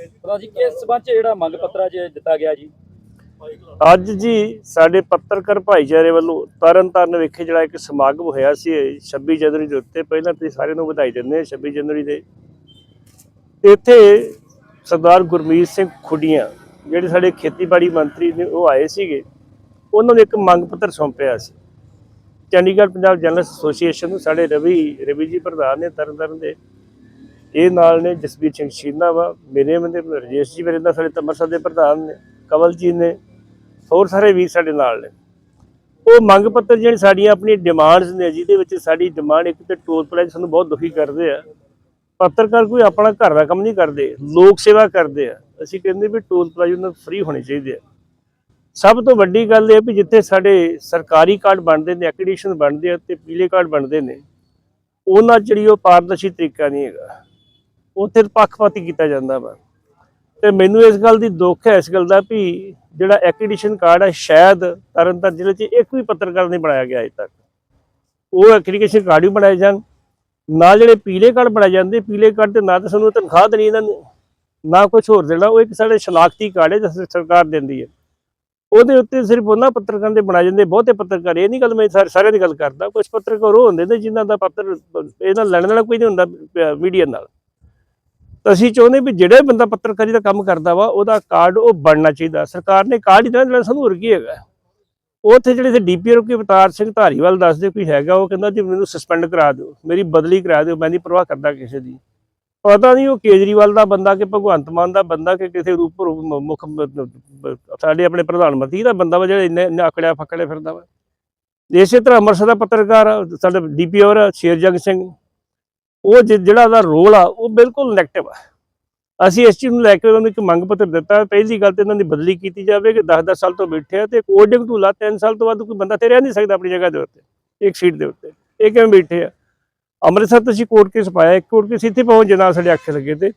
ਪਤਾ ਜੀ ਕਿਸ ਸਬੰਧ ਚ ਜਿਹੜਾ ਮੰਗ ਪੱਤਰ ਅੱਜ ਦਿੱਤਾ ਗਿਆ ਜੀ? ਅੱਜ ਜੀ ਸਾਡੇ ਪੱਤਰਕਾਰ ਭਾਈਚਾਰੇ ਵੱਲੋਂ ਤਰਨਤਾਰਨ ਵਿਖੇ ਜਿਹੜਾ ਇੱਕ ਸਮਾਗਮ ਹੋਇਆ ਸੀ 26 ਜਨਵਰੀ ਦੇ ਉੱਤੇ। ਪਹਿਲਾਂ ਤੁਸੀਂ ਸਾਰਿਆਂ ਨੂੰ ਵਧਾਈ ਦਿੰਦੇ ਹਾਂ 26 ਜਨਵਰੀ ਦੇ। ਇੱਥੇ ਸਰਦਾਰ ਗੁਰਮੀਤ ਸਿੰਘ ਖੁੱਡੀਆਂ ਜਿਹੜੇ ਸਾਡੇ ਖੇਤੀਬਾੜੀ ਮੰਤਰੀ ਨੇ, ਉਹ ਆਏ ਸੀਗੇ। ਉਹਨਾਂ ਨੂੰ ਇੱਕ ਮੰਗ ਪੱਤਰ ਸੌਂਪਿਆ ਸੀ। ਚੰਡੀਗੜ੍ਹ ਪੰਜਾਬ ਜਰਨਲਿਸਟ ਐਸੋਸੀਏਸ਼ਨ ਨੂੰ ਸਾਡੇ ਰਵੀ ਰਵੀ ਜੀ ਪ੍ਰਧਾਨ ਨੇ ਤਰਨਤਾਰਨ ਦੇ ਇਹ ਨਾਲ ਨੇ ਜਸਵੀਰ ਸਿੰਘ ਸ਼ੀਨਾ ਵਾ ਮੇਰੇ ਬੰਦੇ ਰਜੇਸ਼ ਜੀ ਮੇਰੇ ਨਾਲ ਸਾਡੇ ਤਮਰਸਰ ਦੇ ਪ੍ਰਧਾਨ ਨੇ, ਕਵਲ ਜੀ ਨੇ, ਹੋਰ ਸਾਰੇ ਵੀਰ ਸਾਡੇ ਨਾਲ ਨੇ। ਉਹ ਮੰਗ ਪੱਤਰ ਜਿਹੜੇ ਸਾਡੀਆਂ ਆਪਣੀਆਂ ਡਿਮਾਂਡਸ ਨੇ, ਜਿਹਦੇ ਵਿੱਚ ਸਾਡੀ ਡਿਮਾਂਡ ਇੱਕ ਤੇ ਟੋਲ ਪਲਾਜ਼ਾ ਸਾਨੂੰ ਬਹੁਤ ਦੁਖੀ ਕਰਦੇ ਆ। ਪੱਤਰਕਾਰ ਕੋਈ ਆਪਣਾ ਘਰ ਦਾ ਕੰਮ ਨਹੀਂ ਕਰਦੇ, ਲੋਕ ਸੇਵਾ ਕਰਦੇ ਆ। ਅਸੀਂ ਕਹਿੰਦੇ ਵੀ ਟੋਲ ਪਲਾਜ਼ਾ ਉਹਨਾਂ ਫ੍ਰੀ ਹੋਣੇ ਚਾਹੀਦੇ ਆ। ਸਭ ਤੋਂ ਵੱਡੀ ਗੱਲ ਇਹ ਵੀ ਜਿੱਥੇ ਸਾਡੇ ਸਰਕਾਰੀ ਕਾਰਡ ਬਣਦੇ ਨੇ ਐਕ੍ਰੀਡੇਸ਼ਨ ਬਣਦੇ ਆ ਤੇ ਪੀਲੇ ਕਾਰਡ ਬਣਦੇ ਨੇ। ਉਹਨਾਂ 'ਚ ਜਿਹੜੀ ਉਹ ਪਾਰਦਰਸ਼ੀ ਤਰੀਕਾ ਨਹੀਂ ਹੈਗਾ। ਉੱਥੇ ਪੱਖਪਾਤੀ ਕੀਤਾ ਜਾਂਦਾ ਵਾ। ਤੇ ਮੈਨੂੰ ਇਸ ਗੱਲ ਦੀ ਦੁੱਖ ਹੈ, ਇਸ ਗੱਲ ਦਾ ਵੀ ਜਿਹੜਾ ਐਕ੍ਰੀਡੇਸ਼ਨ ਕਾਰਡ ਹੈ ਸ਼ਾਇਦ ਤਰਨਤਾਰਨ ਜ਼ਿਲ੍ਹੇ 'ਚ ਇੱਕ ਵੀ ਪੱਤਰਕਾਰ ਨਹੀਂ ਬਣਾਇਆ ਗਿਆ ਅਜੇ ਤੱਕ। ਉਹ ਐਕ੍ਰੀਡੇਸ਼ਨ ਕਾਰਡ ਵੀ ਬਣਾਏ ਜਾਣ, ਨਾ ਜਿਹੜੇ ਪੀਲੇ ਕਾਰਡ ਬਣਾਏ ਜਾਂਦੇ, ਪੀਲੇ ਕਾਰਡ ਤੇ ਨਾ ਤਾਂ ਸਾਨੂੰ ਤਨਖਾਹ ਦੇਣੀ ਇਹਨਾਂ ਨੇ, ਨਾ ਕੁਝ ਹੋਰ ਦੇਣਾ, ਉਹ ਇੱਕ ਸਾਡੇ ਸ਼ਨਾਖਤੀ ਕਾਰਡ ਹੈ ਜਿਸ ਸਰਕਾਰ ਦਿੰਦੀ ਹੈ। ਉਹਦੇ ਉੱਤੇ ਸਿਰਫ ਉਹਨਾਂ ਪੱਤਰਕਾਰਾਂ ਦੇ ਬਣਾਏ ਜਾਂਦੇ ਬਹੁਤੇ ਪੱਤਰਕਾਰ, ਇਹ ਨਹੀਂ ਗੱਲ ਮੈਂ ਸਾਰੇ- ਸਾਰਿਆਂ ਦੀ ਗੱਲ ਕਰਦਾ ਕੁਝ ਪੱਤਰਕਾਰ ਉਹ ਹੁੰਦੇ ਨੇ ਜਿਨ੍ਹਾਂ ਦਾ ਪੱਤਰ, ਇਹਨਾਂ ਲੈਣ ਦੇਣਾ ਕੋਈ ਨਹੀਂ ਹੁੰਦਾ ਮੀਡੀਆ ਨਾਲ। ਤਾਂ ਅਸੀਂ ਚਾਹੁੰਦੇ ਵੀ ਜਿਹੜੇ ਬੰਦਾ ਪੱਤਰਕਾਰੀ ਦਾ ਕੰਮ ਕਰਦਾ ਵਾ ਉਹਦਾ ਕਾਰਡ ਉਹ ਬਣਨਾ ਚਾਹੀਦਾ। ਸਰਕਾਰ ਨੇ ਕਾਰਡ ਹੀ ਨਾ ਜਿਹੜਾ ਸਾਨੂੰ ਹੋਰ ਕੀ ਹੈਗਾ? ਉੱਥੇ ਜਿਹੜੇ ਤੇ ਡੀਪੀਆਰ ਕੋਈ ਅਵਤਾਰ ਸਿੰਘ ਧਾਰੀਵਾਲ ਦੱਸਦੇ ਕੋਈ ਹੈਗਾ ਉਹ ਕਹਿੰਦਾ ਜੀ ਮੈਨੂੰ ਸਸਪੈਂਡ ਕਰਾ ਦਿਓ ਮੇਰੀ ਬਦਲੀ ਕਰਾ ਦਿਓ ਮੈਂ ਨਹੀਂ ਪਰਵਾਹ ਕਰਦਾ ਕਿਸੇ ਦੀ। ਪਤਾ ਨਹੀਂ ਉਹ ਕੇਜਰੀਵਾਲ ਦਾ ਬੰਦਾ ਕਿ ਭਗਵੰਤ ਮਾਨ ਦਾ ਬੰਦਾ ਕਿ ਕਿਸੇ ਰੂਪ ਮੁੱਖ ਸਾਡੇ ਆਪਣੇ ਪ੍ਰਧਾਨ ਮੰਤਰੀ ਦਾ ਬੰਦਾ ਵਾ ਜਿਹੜਾ ਇੰਨੇ ਇੰਨੇ ਆਕੜਿਆ ਫੱਕੜਿਆ ਫਿਰਦਾ ਵਾ। ਇਸੇ ਤਰ੍ਹਾਂ ਅੰਮ੍ਰਿਤਸਰ ਦਾ ਪੱਤਰਕਾਰ ਆ, ਸਾਡਾ ਡੀਪੀਆਰ ਸ਼ੇਰਜੰਗ ਸਿੰਘ ਉਹ ਜਿਹੜਾ ਉਹਦਾ ਰੋਲ ਆ, ਉਹ ਬਿਲਕੁਲ ਨੈਗੇਟਿਵ ਆ। ਅਸੀਂ ਇਸ ਚੀਜ਼ ਨੂੰ ਲੈ ਕੇ ਉਹਨਾਂ ਨੂੰ ਇੱਕ ਮੰਗ ਪੱਤਰ ਦਿੱਤਾ, ਪਹਿਲੀ ਗੱਲ ਤੇ ਇਹਨਾਂ ਦੀ ਬਦਲੀ ਕੀਤੀ ਜਾਵੇ ਕਿ 10-10 ਸਾਲ ਤੋਂ ਬੈਠੇ ਆ ਤੇ ਕੋਡਿੰਗ ਢੂਲਾ 3 ਸਾਲ ਤੋਂ ਬਾਅਦ ਕੋਈ ਬੰਦਾ ਤੇ ਰਹਿ ਨਹੀਂ ਸਕਦਾ ਆਪਣੀ ਜਗ੍ਹਾ ਦੇ ਉੱਤੇ, ਇੱਕ ਸੀਟ ਦੇ ਉੱਤੇ। ਇਹ ਕਿਵੇਂ ਬੈਠੇ ਆ? ਅੰਮ੍ਰਿਤਸਰ ਤੋਂ ਅਸੀਂ ਕੋਰਟ ਕੇਸ ਪਾਇਆ, ਇੱਕ ਕੋਰਟ ਕੇਸ ਇੱਥੇ ਪਹੁੰਚ ਜਨਾ ਸਾਡੇ ਅੱਖੇ ਲੱਗੇ ਤੇ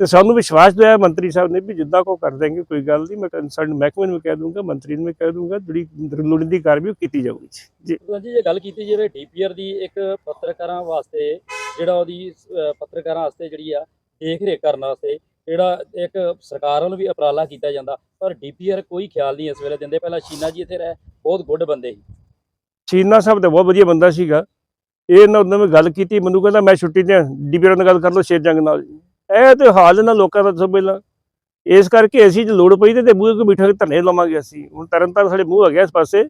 ਤੇ ਸਾਨੂੰ ਵਿਸ਼ਵਾਸ ਦਿਵਾਇਆ ਮੰਤਰੀ ਸਾਹਿਬ ਨੇ ਵੀ ਜਿੱਦਾਂ ਕੋ ਕਰ ਦੇਣਗੇ ਕੋਈ ਗੱਲ ਨਹੀਂ, ਮੈਂ ਕੰਸਰਨ ਮਹਿਕਮੇ ਨੂੰ ਵੀ ਕਹਿ ਦੂੰਗਾ, ਮੰਤਰੀ ਨੂੰ ਵੀ ਕਹਿ ਦੂੰਗਾ, ਜਿਹੜੀ ਲੋੜੀਂਦੀ ਕਾਰਵਾਈ ਕੀਤੀ ਜਾਊਗੀ। ਜੀ। ਜੀ ਜੇ ਗੱਲ ਕੀਤੀ ਜਾਵੇ ਡੀਪੀਆਰ ਦੀ, ਇੱਕ ਪੱਤਰਕਾਰਾਂ ਵਾਸਤੇ ਜਿਹੜਾ ਉਹਦੀ ਅਹ, ਪੱਤਰਕਾਰਾਂ ਵਾਸਤੇ ਜਿਹੜੀ ਆ ਦੇਖ ਰੇਖ ਕਰਨ ਵਾਸਤੇ ਜਿਹੜਾ ਇੱਕ ਸਰਕਾਰ ਵੱਲੋਂ ਵੀ ਉਪਰਾਲਾ ਕੀਤਾ ਜਾਂਦਾ। ਪਰ ਡੀਪੀਆਰ ਕੋਈ ਖਿਆਲ ਨਹੀਂ ਇਸ ਵੇਲੇ ਦਿੰਦੇ। ਪਹਿਲਾਂ ਸ਼ੀਨਾ ਜੀ ਇੱਥੇ ਰਹੇ ਬਹੁਤ ਗੁੱਡ ਬੰਦੇ ਸੀ। ਚੀਨਾ ਸਾਹਿਬ ਤਾਂ ਬਹੁਤ ਵਧੀਆ ਬੰਦਾ ਸੀਗਾ। ਇਹ ਨਾ ਉਹਨਾਂ ਨੇ ਗੱਲ ਕੀਤੀ ਮੈਨੂੰ ਕਹਿੰਦਾ ਮੈਂ ਛੁੱਟੀ ਤੇ ਡੀਪੀਆਰ ਨਾਲ ਗੱਲ ਕਰ ਲਓ ਸ਼ੇਰ ਜੰਗ ਨਾਲ। ਇਹ ਤੇ ਹਾਲ ਇਹਨਾਂ ਲੋਕਾਂ ਦਾ ਦੱਸੋ ਪਹਿਲਾਂ। ਇਸ ਕਰਕੇ ਅਸੀਂ ਜੇ ਲੋੜ ਪਈ ਤੇ ਤੇ ਬੂਹੇ ਕੋ ਬਿਠਾ ਧਰਨੇ ਲਾਵਾਂਗੇ ਅਸੀਂ। ਹੁਣ ਤਰਨ ਤਾਰਨ ਸਾਡੇ ਮੂੰਹ ਆ ਗਿਆ ਇਸ ਪਾਸੇ।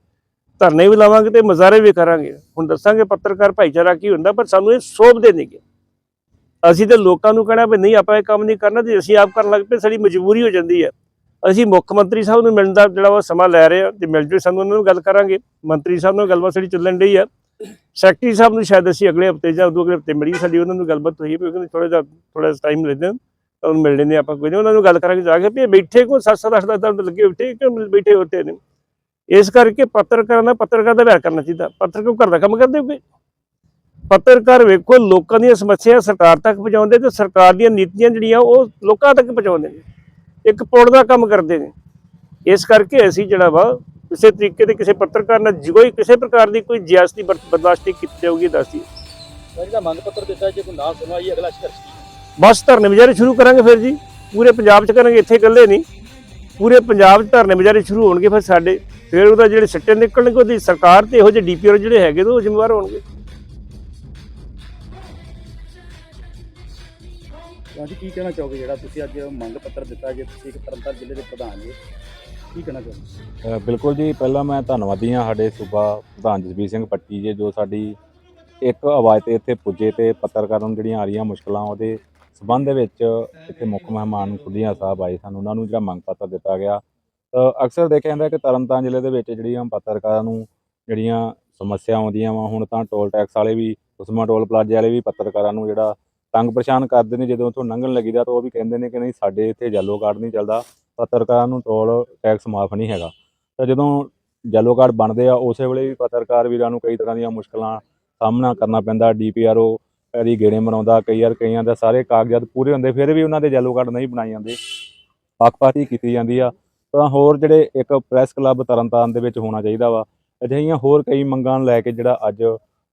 ਧਰਨੇ ਵੀ ਲਾਵਾਂਗੇ ਤੇ ਮੁਜ਼ਾਹਰੇ ਵੀ ਕਰਾਂਗੇ। ਹੁਣ ਦੱਸਾਂਗੇ ਪੱਤਰਕਾਰ ਭਾਈਚਾਰਾ ਕੀ ਹੁੰਦਾ, ਪਰ ਸਾਨੂੰ ਇਹ ਸੋਭਦੇ ਨਹੀਂਗੇ ਅਸੀਂ ਤੇ ਲੋਕਾਂ ਨੂੰ ਕਹਿਣਾ ਵੀ ਨਹੀਂ, ਆਪਾਂ ਇਹ ਕੰਮ ਨਹੀਂ ਕਰਨਾ ਤੇ ਅਸੀਂ ਆਪ ਕਰਨ ਲੱਗ ਪਏ, ਸਾਡੀ ਮਜਬੂਰੀ ਹੋ ਜਾਂਦੀ ਹੈ। ਅਸੀਂ ਮੁੱਖ ਮੰਤਰੀ ਸਾਹਿਬ ਨੂੰ ਮਿਲਣ ਦਾ ਜਿਹੜਾ ਵਾ ਸਮਾਂ ਲੈ ਰਹੇ ਹਾਂ ਤੇ ਮਿਲ ਜੇ ਸਾਨੂੰ ਉਹਨਾਂ ਨੂੰ ਗੱਲ ਕਰਾਂਗੇ। ਮੰਤਰੀ ਸਾਹਿਬ ਨਾਲ ਗੱਲਬਾਤ ਸਾਡੀ ਚੱਲਣ ਡਈ ਆ ਸੈਕਟਰੀ ਸਾਹਿਬ ਨੂੰ ਸ਼ਾਇਦ ਅਸੀਂ ਅਗਲੇ ਹਫ਼ਤੇ ਜਾਂ ਉਦੋਂ ਅਗਲੇ ਹਫ਼ਤੇ ਮਿਲੀ ਸਾਡੀ ਉਹਨਾਂ ਨੂੰ ਗੱਲਬਾਤ ਹੋਈ ਵੀ ਕਹਿੰਦੇ ਥੋੜਾ ਜਿਹਾ ਥੋੜਾ ਟਾਈਮ ਲੈਂਦੇ ਤਾਂ ਉਹਨੂੰ ਮਿਲ ਲੈਂਦੇ ਆਪਾਂ ਕੋਈ ਨਹੀਂ, ਉਹਨਾਂ ਨੂੰ ਗੱਲ ਕਰਾਂਗੇ, ਜਾ ਕੇ ਵੀ ਇਹ ਬੈਠੇ ਕੋ 7-7 8-10 ਲੱਗੇ ਬੈਠੇ, ਕਿਉਂ ਬੈਠੇ ਹੋਤੇ ਨੇ? ਇਸ ਕਰਕੇ ਪੱਤਰਕਾਰਾਂ ਦਾ ਪੱਤਰਕਾਰ ਦਾ ਵਿਹਾਰ ਕਰਨਾ ਚਾਹੀਦਾ। ਪੱਤਰਕਾਰ ਘਰ ਦਾ ਕੰਮ ਕਰਦੇ ਹੋਗੇ ਪੱਤਰਕਾਰ ਵੇਖੋ ਲੋਕਾਂ ਦੀਆਂ ਸਮੱਸਿਆ ਸਰਕਾਰ ਤੱਕ ਪਹੁੰਚਾਉਂਦੇ ਤੇ ਸਰਕਾਰ ਦੀਆਂ ਨੀਤੀਆਂ ਜਿਹੜੀਆਂ ਉਹ ਲੋਕਾਂ ਤੱਕ ਪਹੁੰਚਾਉਂਦੇ ਨੇ। ਇੱਕ ਪੁੱਲ ਦਾ ਕੰਮ ਕਰਦੇ ਨੇ। ਇਸ ਕਰਕੇ ਅਸੀਂ ਜਿਹੜਾ ਵਾ ਕਿਸੇ ਤਰੀਕੇ ਦੇ ਕਿਸੇ ਪੱਤਰਕਾਰ ਨਾਲ ਕੋਈ ਕਿਸੇ ਪ੍ਰਕਾਰ ਦੀ ਕੋਈ ਜਿਆਸਤੀ ਬਰ- ਬਰਦਾਸ਼ਤ ਨਹੀਂ ਕੀਤੀ ਜਾਊਗੀ ਦੱਸਦੀ ਜਿਹੜਾ ਮੰਗ ਪੱਤਰ ਦਿੱਤਾ ਜੇ ਕੋਈ ਨਾ ਸੁਣਵਾਈ ਅਗਲਾ ਸੰਘਰਸ਼ ਕੀ ਬਸ ਧਰਨੇ ਵਿਚਾਰੇ ਸ਼ੁਰੂ ਕਰਾਂਗੇ ਫਿਰ ਜੀ। ਪੂਰੇ ਪੰਜਾਬ 'ਚ ਕਰਾਂਗੇ ਇੱਥੇ ਇਕੱਲੇ ਨਹੀਂ। ਪੂਰੇ ਪੰਜਾਬ 'ਚ ਧਰਨੇ ਵਿਚਾਰੇ ਸ਼ੁਰੂ ਹੋਣਗੇ ਫਿਰ ਸਾਡੇ। ਫਿਰ ਉਹਦਾ ਜਿਹੜੇ ਸਿੱਟੇ ਨਿਕਲਣਗੇ ਉਹਦੀ ਸਰਕਾਰ ਤੇ ਇਹੋ ਜਿਹੇ ਡੀਪੀਆਰ ਜਿਹੜੇ ਹੈਗੇ ਉਹ ਜ਼ਿੰਮੇਵਾਰ ਹੋਣਗੇ। ਹਾਂਜੀ ਕੀ ਕਹਿਣਾ ਚਾਹੋਗੇ? ਜਿਹੜਾ ਤੁਸੀਂ ਅੱਜ ਮੰਗ ਪੱਤਰ ਦਿੱਤਾ ਜੇ ਤੁਸੀਂ ਇੱਕ ਤਰਨਤਾਰਨ ਜ਼ਿਲ੍ਹੇ ਦੇ ਪ੍ਰਧਾਨ ਜੀ ਕੀ ਕਹਿਣਾ ਚਾਹੋਗੇ? ਬਿਲਕੁਲ ਜੀ ਪਹਿਲਾਂ ਮੈਂ ਧੰਨਵਾਦੀ ਹਾਂ ਸਾਡੇ ਸੂਬਾ ਪ੍ਰਧਾਨ ਜਸਬੀਰ ਸਿੰਘ ਪੱਟੀ ਜੀ ਜੋ ਸਾਡੀ ਇੱਕ ਆਵਾਜ਼ ਤੇ ਇੱਥੇ ਪੁੱਜੇ ਤੇ ਪੱਤਰਕਾਰਾਂ ਨੂੰ ਜਿਹੜੀਆਂ ਆ ਰਹੀਆਂ ਮੁਸ਼ਕਲਾਂ ਉਹਦੇ ਸਬੰਧ ਦੇ ਵਿੱਚ ਇੱਥੇ ਮੁੱਖ ਮਹਿਮਾਨ ਖੁੱਲੀਆਂ ਸਾਹਿਬ ਆਏ ਸਨ। ਉਹਨਾਂ ਨੂੰ ਜਿਹੜਾ ਮੰਗ ਪੱਤਰ ਦਿੱਤਾ ਗਿਆ ਅਕਸਰ ਦੇਖਿਆ ਜਾਂਦਾ ਕਿ ਤਰਨਤਾਰਨ ਜ਼ਿਲ੍ਹੇ ਦੇ ਵਿੱਚ ਜਿਹੜੀਆਂ ਪੱਤਰਕਾਰਾਂ ਨੂੰ ਜਿਹੜੀਆਂ ਸਮੱਸਿਆ ਆਉਂਦੀਆਂ ਵਾ, ਹੁਣ ਤਾਂ ਟੋਲ ਟੈਕਸ ਵਾਲੇ ਵੀ, ਉਸਮਾ ਟੋਲ ਪਲਾਜ਼ੇ ਵਾਲੇ ਵੀ ਪੱਤਰਕਾਰਾਂ ਨੂੰ ਜਿਹੜਾ ਤੰਗ ਪਰੇਸ਼ਾਨ ਕਰਦੇ ਨੇ, ਜਦੋਂ ਉੱਥੋਂ ਲੰਘਣ ਲੱਗੀਦਾ ਤਾਂ ਉਹ ਵੀ ਕਹਿੰਦੇ ਨੇ ਕਿ ਨਹੀਂ, ਸਾਡੇ ਇੱਥੇ ਜੈਲੋ ਕਾਰਡ ਨਹੀਂ ਚੱਲਦਾ, ਪੱਤਰਕਾਰਾਂ ਨੂੰ ਟੋਲ ਟੈਕਸ ਮਾਫ ਨਹੀਂ ਹੈਗਾ। ਤਾਂ ਜਦੋਂ ਜੈਲੋ ਕਾਰਡ ਬਣਦੇ ਆ, ਉਸੇ ਵੇਲੇ ਵੀ ਪੱਤਰਕਾਰ ਵੀਰਾਂ ਨੂੰ ਕਈ ਤਰ੍ਹਾਂ ਦੀਆਂ ਮੁਸ਼ਕਲਾਂ ਸਾਹਮਣਾ ਕਰਨਾ ਪੈਂਦਾ ਡੀਪੀਆਰਓ ਇਹਦੀ ਗੇੜੇ ਮਰਾਉਂਦਾ, ਕਈ ਵਾਰ ਕਈਆਂ ਦਾ ਸਾਰੇ ਕਾਗਜ਼ਾਤ ਪੂਰੇ ਹੁੰਦੇ, ਫਿਰ ਵੀ ਉਹਨਾਂ ਦੇ ਜੈਲੋ ਕਾਰਡ ਨਹੀਂ ਬਣਾਏ ਜਾਂਦੇ। ਪੱਖਪਾਤੀ ਕੀਤੀ ਜਾਂਦੀ ਆ। ਤਾਂ ਹੋਰ ਜਿਹੜੇ ਇੱਕ ਪ੍ਰੈਸ ਕਲੱਬ ਤਰਨਤਾਰਨ ਦੇ ਵਿੱਚ ਹੋਣਾ ਚਾਹੀਦਾ ਵਾ, ਅਜਿਹੀਆਂ ਹੋਰ ਕਈ ਮੰਗਾਂ ਨੂੰ ਲੈ ਕੇ ਜਿਹੜਾ ਅੱਜ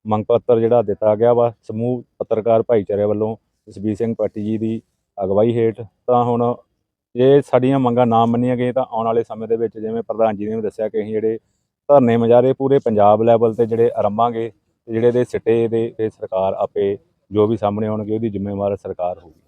ਮੰਗ ਪੱਤਰ ਜਿਹੜਾ ਦਿੱਤਾ ਗਿਆ ਵਾ, ਸਮੂਹ ਪੱਤਰਕਾਰ ਭਾਈਚਾਰੇ ਵੱਲੋਂ ਜਸਬੀਰ ਸਿੰਘ ਪੱਟੀ ਜੀ ਦੀ ਅਗਵਾਈ ਹੇਠ, ਤਾਂ ਹੁਣ ਜੇ ਸਾਡੀਆਂ ਮੰਗਾਂ ਨਾ ਮੰਨੀਆਂ ਗਈਆਂ ਤਾਂ ਆਉਣ ਵਾਲੇ ਸਮੇਂ ਦੇ ਵਿੱਚ ਜਿਵੇਂ ਪ੍ਰਧਾਨ ਜੀ ਨੇ ਵੀ ਦੱਸਿਆ ਕਿ ਅਸੀਂ ਜਿਹੜੇ ਧਰਨੇ ਮੁਜ਼ਾਹਰੇ ਪੂਰੇ ਪੰਜਾਬ ਲੈਵਲ ਤੇ ਜਿਹੜੇ ਆਰੰਭਾਂਗੇ ਤੇ ਜਿਹੜੇ ਦੇ ਸਿੱਟੇ ਦੇ ਇਹ ਸਰਕਾਰ ਆਪੇ ਜੋ ਵੀ ਸਾਹਮਣੇ ਆਉਣਗੇ ਉਹਦੀ ਜ਼ਿੰਮੇਵਾਰ ਸਰਕਾਰ ਹੋਊਗੀ।